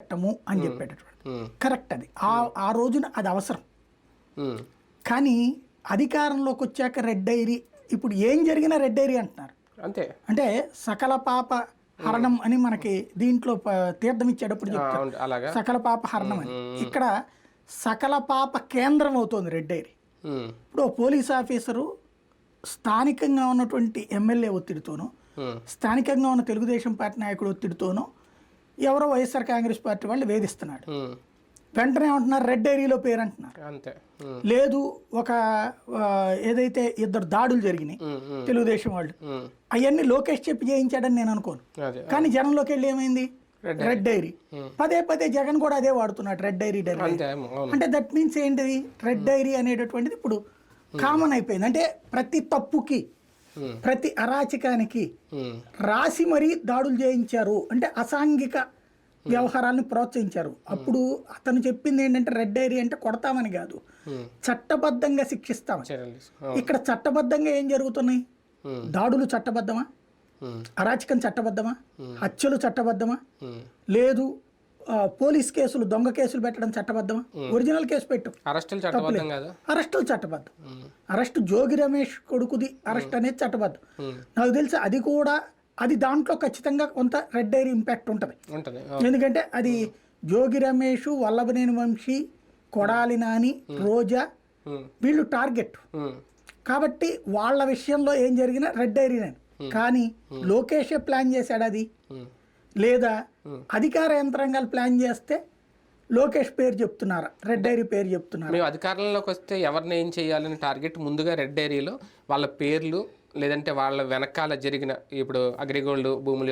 పెట్టము అని చెప్పేటటువంటి. కరెక్ట్ అది. ఆ ఆ రోజున అది అవసరం. కానీ అధికారంలోకి వచ్చాక రెడ్ డైరీ ఇప్పుడు ఏం జరిగినా రెడ్ డైరీ అంటున్నారు. అంతే. అంటే సకల పాప హరణం అని మనకి దీంట్లో తీర్థం ఇచ్చేటప్పుడు చెప్తారు. సకల పాప హరణం అని. ఇక్కడ సకల పాప కేంద్రం అవుతోంది రెడ్ డైరీ. ఇప్పుడు పోలీస్ ఆఫీసరు స్థానికంగా ఉన్నటువంటి ఎమ్మెల్యే ఒత్తిడితోనూ స్థానికంగా ఉన్న తెలుగుదేశం పార్టీ నాయకుడు ఒత్తిడితోనూ ఎవరో వైఎస్ఆర్ కాంగ్రెస్ పార్టీ వాళ్ళు వేధిస్తున్నాడు. వెంటనే ఏమంటున్నారు? రెడ్ డైరీలో పేరు అంటున్నారు అంతే లేదు ఒక ఏదైతే ఇద్దరు దాడులు జరిగినాయి తెలుగుదేశం వాళ్ళు అవన్నీ లోకేష్ చెప్పి చేయించాడని నేను అనుకోను. కానీ జనంలోకి వెళ్ళి ఏమైంది? Red diary. పదే పదే జగన్ కూడా అదే వాడుతున్నాడు రెడ్ డైరీ డైరీ. అంటే దట్ మీన్స్ ఏంటిది? రెడ్ డైరీ అనేటటువంటిది ఇప్పుడు కామన్ అయిపోయింది. అంటే ప్రతి తప్పుకి ప్రతి అరాచకానికి రాసి మరీ దాడులు చేయించారు. అంటే అసాంఘిక వ్యవహారాలను ప్రోత్సహించారు. అప్పుడు అతను చెప్పింది ఏంటంటే రెడ్ డైరీ అంటే కొడతామని కాదు. చట్టబద్ధంగా తీసుకో- ఇక్కడ చట్టబద్ధంగా ఏం జరుగుతున్నాయి? దాడులు చట్టబద్ధమా? అరాచకం చట్టబద్ధమా? హత్యలు చట్టబద్ధమా. లేదు పోలీస్ కేసులు దొంగ కేసులు పెట్టడం చట్టబద్ధమా? ఒరిజినల్ కేసు పెట్టు. అరెస్టులు చట్టబద్ధం కాదా? అరెస్టులు చట్టబద్ధం. ఉమ్, అరెస్ట్ జోగి రమేష్ కొడుకుది అరెస్ట్ అనేది చట్టబద్ధం. నాకు తెలిసి అది కూడా అది దాంట్లో ఖచ్చితంగా కొంత రెడ్ డైరీ ఇంపాక్ట్ ఉంటుంది. ఉంటది ఎందుకంటే అది జోగి రమేష్ వల్లభనేని వంశీ కొడాలి నాని రోజా వీళ్ళు టార్గెట్ కాబట్టి వాళ్ళ విషయంలో ఏం జరిగినా రెడ్ డైరీనే కానీ లోకేషే ప్లాన్ చేశాడు అది. లేదా అధికార యంత్రాంగాలు ప్లాన్ చేస్తే లోకేష్ పేరు చెప్తున్నారా? రెడ్ డైరీ పేరు చెప్తున్నారా? మేము అధికారంలోకి వస్తే ఎవరిని ఏం చేయాలని టార్గెట్ ముందుగా రెడ్ డైరీలో వాళ్ళ పేర్లు లేదంటే వాళ్ళ వెనకాల జరిగిన ఇప్పుడు అగ్రిగోల్డ్ భూములు